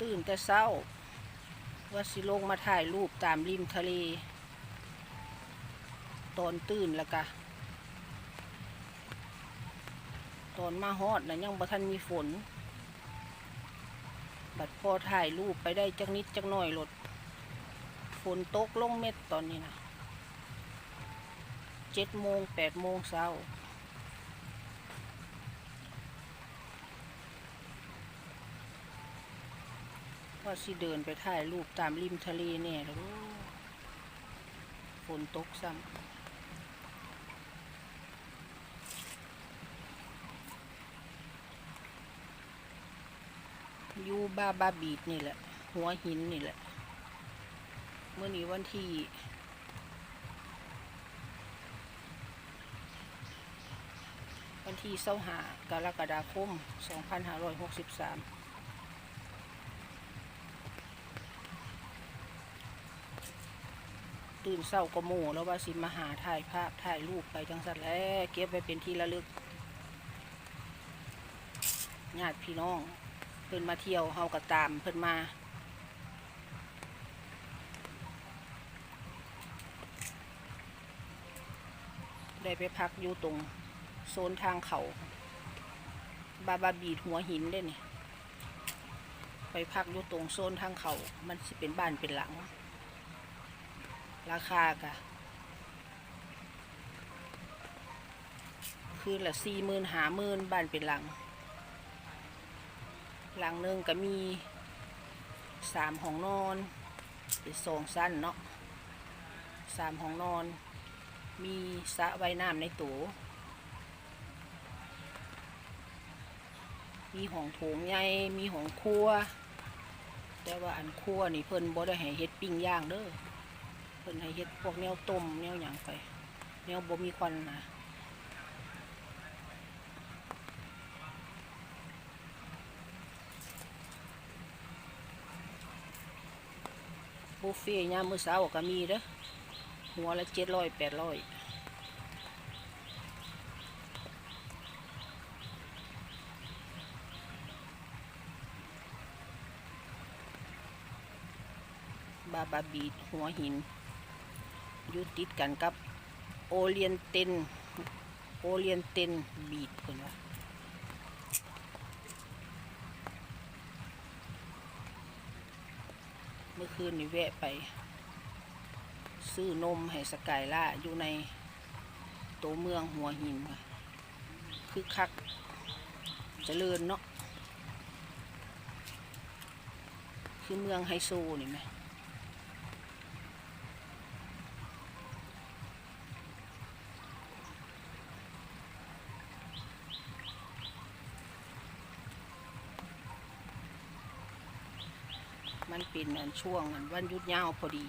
ตื่นแต่เช้า ว่าสิลงมาถ่ายรูปตามริมทะเล ตอนตื่นแล้วกะตอนมาฮอดนะยังบ่ทันมีฝน บัดพอถ่ายรูปไปได้จักนิดจักหน่อยรถฝนตกลงเม็ดตอนนี้นะเจ็ดโมงแปดโมงเช้า ว่าสิเดินไปถ่ายรูปตามริมทะเลเนี่ยแล้วฝนตกซ้ำยูบาบาบีดนี่แหละ หัวหินนี่แหละ เมื่อนี้วันที่วันที่เสาหากรกฎาคม 2563 ตื่นเศร้าก็โมแล้วว่าสิมาหาถ่ายภาพถ่ายรูปไปจังสันแล้วเก็บไว้เป็นที่ระลึกญาติพี่น้อง เพิ่นมาเที่ยวเฮาก็ตามเพิ่นมาได้ไปพักอยู่ตรงโซนทางเขาบาบาบีดหัวหินได้นี่ไปพักอยู่ตรงโซนทางเขา มันสิเป็นบ้านเป็นหลัง ราคากะคืนละสี่หมื่นหาหมื่นบ้านเป็นหลัง หลังหนึ่งก็มีสามห้องนอนเป็นสองสั้นเนาะสามห้องนอน มีสระว่ายน้ำในตัวมีห้องโถงใหญ่ มีห้องครัว แต่ว่าอันครัวนี่เพิ่นบ่ได้ให้เฮ็ดปิ้งย่างเด้อ พิ่นให้เฮ็ดพวกแนวต้มแนวหยังไปแนวบ่มีควันนะบุฟเฟ่ต์ยามมื้อเช้าก็มีเด้อหัวละเจ็ดร้อยแปดร้อยบาบาบีดหัวหิน อยู่ติดกันกับโอเลียนเตนโอเลียนเตนบีดเพิ่นว่าเมื่อคืนนี่แวะไป ซื้อนมให้สกายล่าอยู่ในตัวเมืองหัวหินค่ะคือคักจเจริญเนาะคือเมืองไฮโซนี่ไหม มันเป็นอันช่วงอันวันยุดยาวพอดี